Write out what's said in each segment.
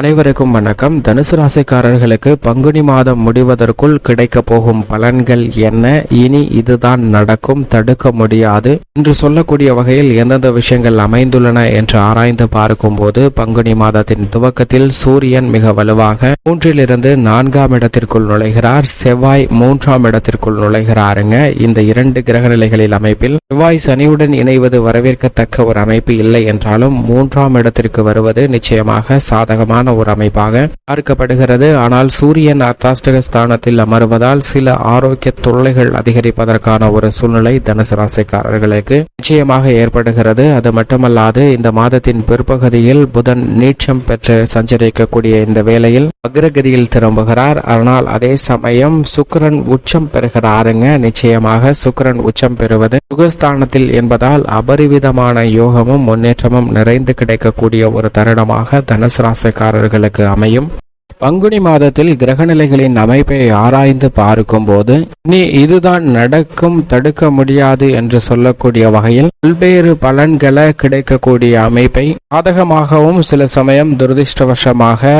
அனைவருக்கும் வணக்கம். தனுசு ராசிக்காரர்களுக்கு பங்குனி மாதம் முடிவதற்குள் கிடைக்க போகும் பலன்கள் என்ன? இனி இதுதான் நடக்கும். தடுக்க முடியாது. என்று சொல்லக்கூடிய வகையில் எந்தெந்த விஷயங்கள் அமைந்துள்ளன என்று ஆராய்ந்து பார்க்கும்போது பங்குனி மாதத்தின் துவக்கத்தில் சூரியன் மிக வலுவாக மூன்றிலிருந்து நான்காம் இடத்திற்குள் நுழைகிறார். செவ்வாய் மூன்றாம் இடத்திற்குள் நுழைகிறாருங்க. இந்த இரண்டு கிரக நிலைகளில் அமைப்பில் செவ்வாய் சனியுடன் இணைவது வரவேற்கத்தக்க ஒரு அமைப்பு இல்லை என்றாலும் மூன்றாம் இடத்திற்கு வருவது நிச்சயமாக சாதகமான ஒரு அமைப்பாக பார்க்கப்படுகிறது. ஆனால் சூரியன் அர்த்தாஷ்டக ஸ்தானத்தில் அமர்வதால் சில ஆரோக்கிய தொல்லைகள் அதிகரிப்பதற்கான ஒரு சூழ்நிலை தனுசு ராசிக்காரர்களுக்கு நிச்சயமாக ஏற்படுகிறது. அது மட்டுமல்லாது இந்த மாதத்தின் பிற்பகுதியில் புதன் நீட்சம் பெற்று சஞ்சரிக்கக்கூடிய இந்த வேளையில் அக்ரகதியில் திரும்புகிறார். ஆனால் அதே சமயம் சுக்கிரன் உச்சம் பெறுகிறாருங்க. நிச்சயமாக சுக்கிரன் உச்சம் பெறுவது சுகஸ்தானத்தில் என்பதால் அபரிவிதமான யோகமும் முன்னேற்றமும் நிறைந்து கிடைக்கக்கூடிய ஒரு தருணமாக தனுசு ராசிக்காரர்களுக்கு அமையும். பங்குனி மாதத்தில் கிரகநிலைகளின் அமைப்பை ஆராய்ந்து பார்க்கும்போது நீ இதுதான் நடக்கும் தடுக்க முடியாது என்று சொல்லக்கூடிய வகையில் பல்வேறு பலன்களை கிடைக்கக்கூடிய அமைப்பை சாதகமாகவும் சில சமயம் துரதிருஷ்டவசமாக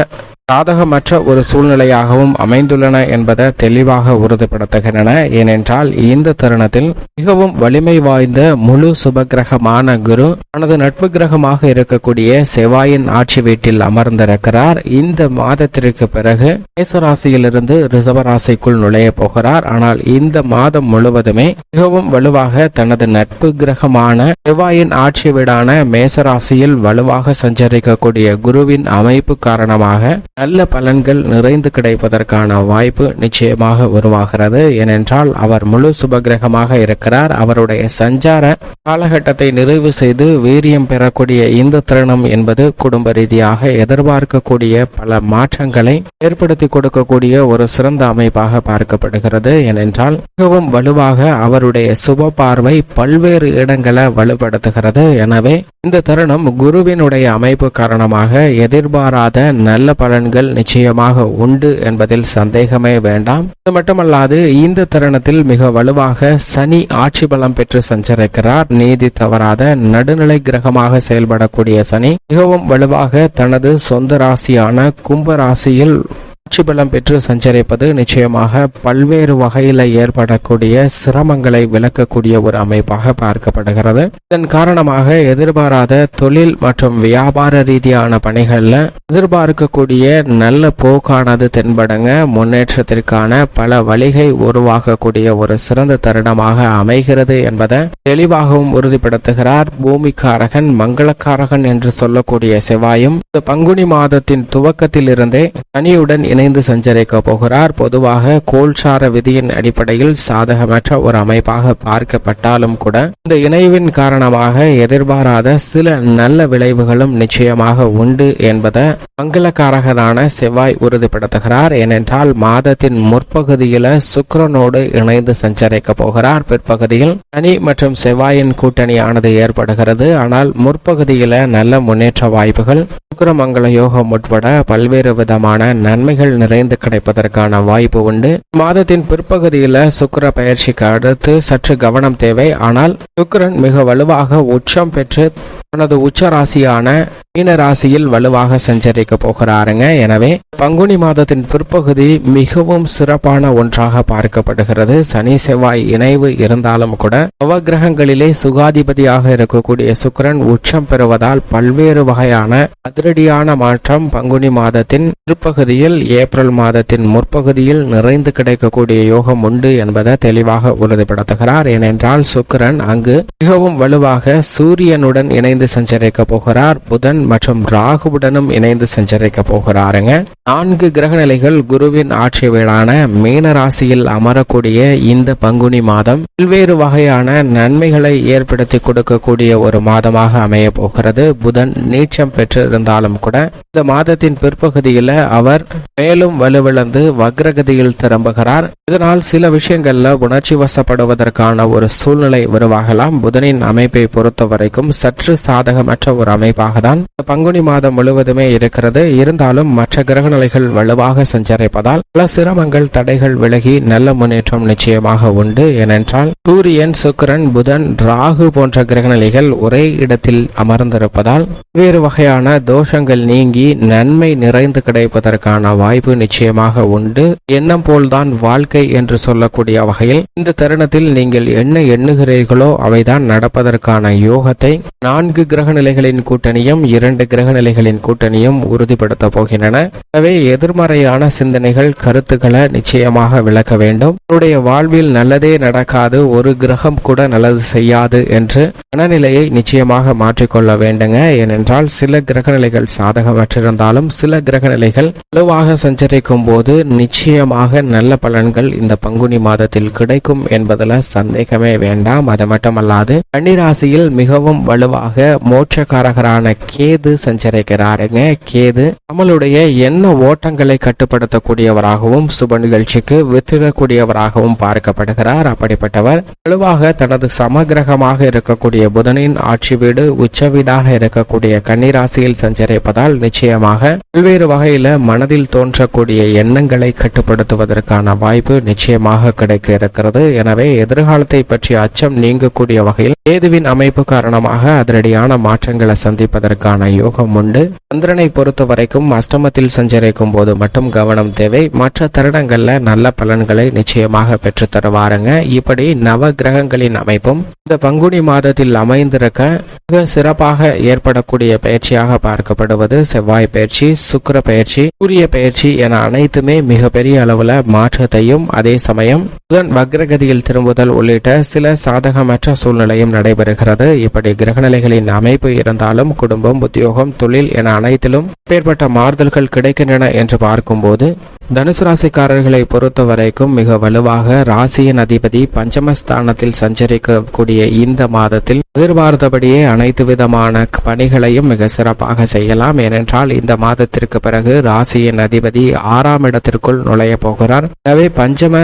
சாதகமற்ற ஒரு சூழ்நிலையாகவும் அமைந்துள்ளன என்பதை தெளிவாக உறுதிப்படுத்துகின்றன. ஏனென்றால் இந்த தருணத்தில் மிகவும் வலிமை வாய்ந்த முழு சுபகிரகமான குரு தனது நட்பு கிரகமாக இருக்கக்கூடிய செவ்வாயின் ஆட்சி வீட்டில் அமர்ந்திருக்கிறார். இந்த மாதத்திற்கு பிறகு மேசராசியிலிருந்து ரிசவராசிக்குள் நுழைய போகிறார். ஆனால் இந்த மாதம் முழுவதுமே மிகவும் வலுவாக தனது நட்பு கிரகமான செவ்வாயின் ஆட்சி வீடான மேசராசியில் வலுவாக சஞ்சரிக்கக்கூடிய குருவின் அமைப்பு காரணமாக நல்ல பலன்கள் நிறைந்து கிடைப்பதற்கான வாய்ப்பு நிச்சயமாக உருவாகிறது. ஏனென்றால் அவர் முழு சுபகிரகமாக இருக்கிறார். அவருடைய சஞ்சார காலகட்டத்தை நிறைவு செய்து வீரியம் பெறக்கூடிய இந்த தருணம் என்பது குடும்ப ரீதியாக எதிர்பார்க்கக்கூடிய பல மாற்றங்களை ஏற்படுத்தி கொடுக்கக்கூடிய ஒரு சிறந்த அமைப்பாக பார்க்கப்படுகிறது. ஏனென்றால் மிகவும் வலுவாக அவருடைய சுப பார்வை பல்வேறு இடங்களை வலுப்படுத்துகிறது. எனவே இந்த தருணம் குருவினுடைய அமைப்பு காரணமாக எதிர்பாராத நல்ல பலன்கள் நிச்சயமாக உண்டு என்பதில் சந்தேகமே வேண்டாம். இது மட்டுமல்லாது இந்த தருணத்தில் மிக வலுவாக சனி ஆட்சி பலம் பெற்று சஞ்சரிக்கிறார். நீதி தவறாத நடுநிலை கிரகமாக செயல்படக்கூடிய சனி மிகவும் வலுவாக தனது சொந்த ராசியான கும்ப ராசியில் ஆட்சி பலம் பெற்று சஞ்சரிப்பது நிச்சயமாக பல்வேறு வகையில் ஏற்படக்கூடிய சிரமங்களை விளக்கக்கூடிய ஒரு அமைப்பாக பார்க்கப்படுகிறது. இதன் காரணமாக எதிர்பாராத தொழில் மற்றும் வியாபார ரீதியான பணிகள்ல எதிர்பார்க்கக்கூடிய நல்ல போக்கானது தென்படுங்க. முன்னேற்றத்திற்கான பல வழிகை உருவாகக்கூடிய ஒரு சிறந்த தருணமாக அமைகிறது என்பதை தெளிவாகவும் உறுதிப்படுத்துகிறார் பூமிக்காரகன் மங்களக்காரகன் என்று சொல்லக்கூடிய செவ்வாயும். பங்குனி மாதத்தின் துவக்கத்திலிருந்தே சனியுடன் இணைந்து சஞ்சரிக்க போகிறார். பொதுவாக கோல்சார விதியின் அடிப்படையில் சாதகமற்ற ஒரு அமைப்பாக பார்க்கப்பட்டாலும் கூட இந்த இணைவின் காரணமாக எதிர்பாராத சில நல்ல விளைவுகளும் நிச்சயமாக உண்டு என்பதை மங்களக்காரகரான செவ்வாய் உறுதிப்படுத்துகிறார். ஏனென்றால் மாதத்தின் முற்பகுதியில சுக்கரனோடு இணைந்து சஞ்சரிக்க போகிறார். பிற்பகுதியில் சனி மற்றும் செவ்வாயின் கூட்டணியானது ஏற்படுகிறது. ஆனால் முற்பகுதியில நல்ல முன்னேற்ற வாய்ப்புகள் சுக்கிரமங்கல யோகம் உட்பட பல்வேறு விதமான நன்மைகள் நிறைந்து கிடைப்பதற்கான வாய்ப்பு உண்டு. மாதத்தின் பிற்பகுதியில சுக்கர பயிற்சிக்கு அடுத்து சற்று கவனம் தேவை. ஆனால் சுக்கரன் மிக வலுவாக உச்சம் பெற்று தனது உச்ச ராசியான மீன ராசியில் வலுவாக சஞ்சரிக்க போகிறாருங்க. எனவே பங்குனி மாதத்தின் பிற்பகுதி மிகவும் சிறப்பான ஒன்றாக பார்க்கப்படுகிறது. சனி செவ்வாய் இணைவு இருந்தாலும் கூட நவகிரகங்களிலே சுகாதிபதியாக இருக்கக்கூடிய சுக்கிரன் உச்சம் பெறுவதால் பல்வேறு வகையான அதிரடியான மாற்றம் பங்குனி மாதத்தின் பிற்பகுதியில் ஏப்ரல் மாதத்தின் முற்பகுதியில் நிறைந்து கிடைக்கக்கூடிய யோகம் உண்டு என்பதை தெளிவாக உறுதிப்படுத்துகிறார். ஏனென்றால் சுக்கிரன் அங்கு மிகவும் வலுவாக சூரியனுடன் இணைந்து சஞ்சரிக்க போகிறார் புதன் மற்றும் ராகுவுடனும் இணைந்து சஞ்சரிக்க போகிறாருங்க. நான்கு கிரகநிலைகள் குருவின் ஆட்சி வீடான மீன ராசியில் அமரக்கூடிய இந்த பங்குனி மாதம் பல்வேறு வகையான நன்மைகளை ஏற்படுத்தி கொடுக்கக்கூடிய ஒரு மாதமாக அமைய போகிறது. புதன் நீச்சம் பெற்று இருந்தாலும் கூட இந்த மாதத்தின் பிற்பகுதியில் அவர் மேலும் வலுவிழந்து வக்ரகதியில் திரும்புகிறார். இதனால் சில விஷயங்களில் உணர்ச்சி வசப்படுவதற்கான ஒரு சூழ்நிலை உருவாகலாம். புதனின் அமைப்பை பொறுத்த வரைக்கும் சற்று சாதகமற்ற ஒரு அமைப்பாக தான் பங்குனி மாதம் முழுவதுமே இருக்கிறது. இருந்தாலும் மற்ற கிரகநிலைகள் வலுவாக சஞ்சரிப்பதால் பல சிரமங்கள் தடைகள் விலகி நல்ல முன்னேற்றம் நிச்சயமாக உண்டு. ஏனென்றால் சூரியன் சுக்கிரன் புதன் ராகு போன்ற கிரகநிலைகள் ஒரே இடத்தில் அமர்ந்திருப்பதால் வேறு வகையான தோஷங்கள் நீங்கி நன்மை நிறைந்து கிடைப்பதற்கான வாய்ப்பு நிச்சயமாக உண்டு. எண்ணம் போல்தான் வாழ்க்கை என்று சொல்லக்கூடிய வகையில் இந்த தருணத்தில் நீங்கள் என்ன எண்ணுகிறீர்களோ அவைதான் நடப்பதற்கான யோகத்தை நான்கு கிரக நிலைகளின் கூட்டணியும் இரண்டு கிரக நிலைகளின் கூட்டணியும் உறுதிப்படுத்த போகின்றன. எனவே எதிர்மறையான சிந்தனைகள் கருத்துக்களை நிச்சயமாக விளக்க வேண்டும். உன்னுடைய வாழ்வில் நல்லதே நடக்காது ஒரு கிரகம் கூட நல்லது செய்யாது என்று மனநிலையை நிச்சயமாக மாற்றிக்கொள்ள வேண்டுங்க. ஏனென்றால் சில கிரகநிலைகள் சாதகமற்றிருந்தாலும் சில கிரகநிலைகள் வலுவாக சஞ்சரிக்கும் போது நிச்சயமாக நல்ல பலன்கள் இந்த பங்குனி மாதத்தில் கிடைக்கும் என்பதில் சந்தேகமே வேண்டாம். அது மட்டுமல்லாது கன்னிராசியில் மிகவும் வலுவாக மோட்சக்காரகரான கேது சஞ்சரிக்கிறாருங்க. கேது நம்மளுடைய எண்ண ஓட்டங்களை கட்டுப்படுத்தக்கூடியவராகவும் சுப நிகழ்ச்சிக்கு வித்திடக்கூடியவராகவும் பார்க்கப்படுகிறார். அப்படிப்பட்டவர் வலுவாக தனது சமகிரகமாக இருக்கக்கூடிய புதனின் ஆட்சி வீடு உச்ச வீடாக இருக்கக்கூடிய கன்னிராசியில் சஞ்சரிப்பதால் நிச்சயமாக பல்வேறு வகையில மனதில் தோன்றக்கூடிய எண்ணங்களை கட்டுப்படுத்துவதற்கான வாய்ப்பு நிச்சயமாக கிடைக்க இருக்கிறது எனவே எதிர்காலத்தை பற்றிய அச்சம் நீங்கக்கூடிய வகையில் கேதுவின் அமைப்பு காரணமாக அதிரடியான மாற்றங்களை சந்திப்பதற்கான யோகம் உண்டு. சந்திரனை பொறுத்த வரைக்கும் அஷ்டமத்தில் சஞ்சரிக்கும் போது மட்டும் கவனம் தேவை. மற்ற தருணங்கள்ல நல்ல பலன்களை நிச்சயமாக பெற்று தருவாருங்க. இப்படி நவ கிரகங்களின் அமைப்பும் இந்த பங்குனி மாதத்தில் அமைந்திருக்க மிக சிறப்பாக ஏற்படக்கூடிய பயிற்சியாக பார்க்கப்படுவது செவ்வாய் பயிற்சி சுக்கிர பயிற்சி சூரிய பயிற்சி என அனைத்துமே மிகப்பெரிய அளவுல மாற்றத்தையும் அதே சமயம் புதன் வக்ரகதியில் திரும்புதல் உள்ளிட்ட சில சாதகமற்ற சூழ்நிலையும் நடைபெறுகிறது. இப்படி கிரகநிலைகளின் அமைப்பு இருந்தாலும் குடும்பம் உத்தியோகம் தொழில் என அனைத்திலும் ஏற்பட்ட மாறுதல்கள் கிடைக்கின்றன என்று பார்க்கும்போது தனுசு ராசிக்காரர்களை பொறுத்த வரைக்கும் மிக வலுவாக ராசியின் அதிபதி பஞ்சமஸ்தானத்தில் சஞ்சரிக்கக்கூடிய இந்த மாதத்தில் எதிர்பார்த்தபடியே அனைத்து விதமான பணிகளையும் மிக சிறப்பாக செய்யலாம். ஏனென்றால் இந்த மாதத்திற்கு பிறகு ராசியின் அதிபதி ஆறாம் இடத்திற்குள் நுழைய போகிறார். எனவே பஞ்சம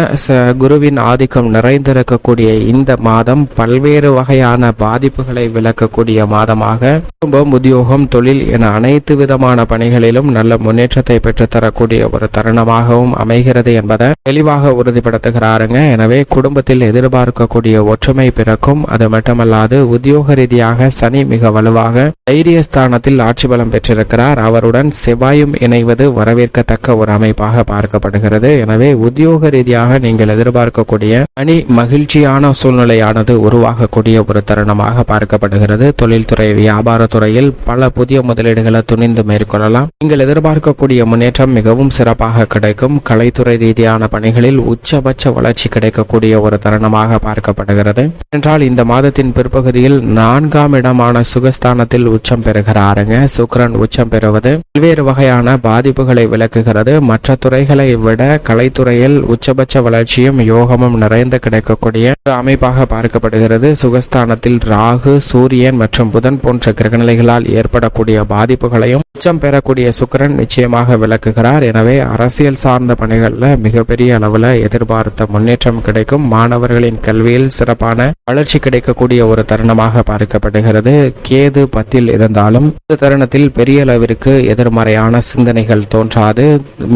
குருவின் ஆதிக்கம் நிறைந்திருக்கக்கூடிய இந்த மாதம் பல்வேறு வகையான பாதிப்புகளை விளக்கக்கூடிய மாதமாக குடும்பம் உத்தியோகம் தொழில் என அனைத்து விதமான பணிகளிலும் நல்ல முன்னேற்றத்தை பெற்றுத்தரக்கூடிய ஒரு தருணமாக தருணமாகவும் அமைகிறது என்பதை தெளிவாக உறுதிப்படுத்துகிறாருங்க. எனவே குடும்பத்தில் எதிர்பார்க்கக்கூடிய ஒற்றுமை பிறக்கும். அது மட்டுமல்லாது உத்தியோக ரீதியாக சனி மிக வலுவாக தைரியஸ்தானத்தில் ஆட்சி பலம் பெற்றிருக்கிறார். அவருடன் செவ்வாயும் இணைவது வரவேற்கத்தக்க ஒரு அமைப்பாக பார்க்கப்படுகிறது. எனவே உத்தியோக ரீதியாக நீங்கள் எதிர்பார்க்கக்கூடிய அணி மகிழ்ச்சியான சூழ்நிலையானது உருவாகக்கூடிய ஒரு தருணமாக பார்க்கப்படுகிறது. தொழில்துறை வியாபாரத்துறையில் பல புதிய முதலீடுகளை துணிந்து மேற்கொள்ளலாம். நீங்கள் எதிர்பார்க்கக்கூடிய முன்னேற்றம் மிகவும் சிறப்பாக கிடைக்கும். கலைத்துறை ரீதியான பணிகளில் உச்சபட்ச வளர்ச்சி கிடைக்கக்கூடிய ஒரு தருணமாக பார்க்கப்படுகிறது. என்றால் இந்த மாதத்தின் பிற்பகுதியில் நான்காம் இடமான சுகஸ்தானத்தில் உச்சம் பெறுகிறாருங்க. சுக்கரன் உச்சம் பெறுவது பல்வேறு வகையான பாதிப்புகளை விளக்குகிறது. மற்ற துறைகளை விட கலைத்துறையில் உச்சபட்ச வளர்ச்சியும் யோகமும் நிறைந்து கிடைக்கக்கூடிய ஒரு அமைப்பாக பார்க்கப்படுகிறது. சுகஸ்தானத்தில் ராகு சூரியன் மற்றும் புதன் போன்ற கிரகநிலைகளால் ஏற்படக்கூடிய பாதிப்புகளையும் உச்சம் பெறக்கூடிய சுக்கரன் நிச்சயமாக விளக்குகிறார். எனவே அரசியல் சார்ந்த பணிகளில் மிகப்பெரிய அளவில் எதிர்பார்த்த முன்னேற்றம் கிடைக்கும். மாணவர்களின் கல்வியில் சிறப்பான வளர்ச்சி கிடைக்கக்கூடிய ஒரு தருணமாக பார்க்கப்படுகிறது. கேது பத்தில் இருந்தாலும் இந்த தருணத்தில் பெரிய அளவிற்கு எதிர்மறையான சிந்தனைகள் தோன்றாது.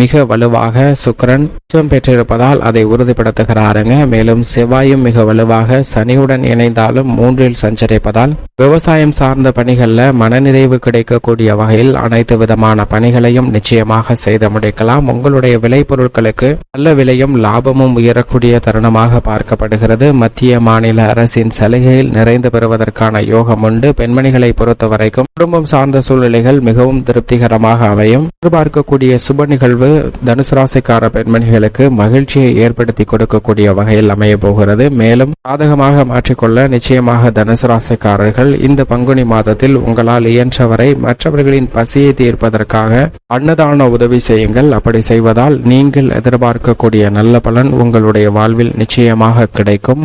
மிக வலுவாக சுக்கரன் உச்சம் பெற்றிருப்பதால் அதை உறுதிப்படுத்துகிறாருங்க. மேலும் செவ்வாயும் மிக வலுவாக சனியுடன் இணைந்தாலும் மூன்றில் சஞ்சரிப்பதால் விவசாயம் சார்ந்த பணிகளில் மனநிறைவு கிடைக்கக்கூடிய வகையில் அனைத்து விதமான பணிகளையும் நிச்சயமாக செய்து முடிக்கலாம். உங்களுடைய விளைபொருட்களுக்கு நல்ல விலையும் லாபமும் உயரக்கூடிய தருணமாக பார்க்கப்படுகிறது. மத்திய மாநில அரசின் சலுகையில் நிறைந்து பெறுவதற்கான யோகம் உண்டு. பெண்மணிகளை பொறுத்த வரைக்கும் குடும்பம் சார்ந்த சூழ்நிலைகள் மிகவும் திருப்திகரமாக அமையும். எதிர்பார்க்கக்கூடிய சுப நிகழ்வு தனுசு ராசிக்கார பெண்மணிகளுக்கு மகிழ்ச்சியை ஏற்படுத்தி கொடுக்கக்கூடிய வகையில் அமைய போகிறது. மேலும் சாதகமாக மாற்றிக்கொள்ள நிச்சயமாக தனுசு ராசிக்காரர்கள் இந்த பங்குனி மாதத்தில் உங்களால் இயன்றவரை மற்றவர்களின் பசியை தீர்ப்பதற்காக அன்னதான உதவி செய்யுங்கள். அப்படி செய்வது செய்வதால் நீங்கள் எதிர்பார்க்கக்கூடிய நல்ல பலன் உங்களுடைய வாழ்வில் நிச்சயமாக கிடைக்கும்.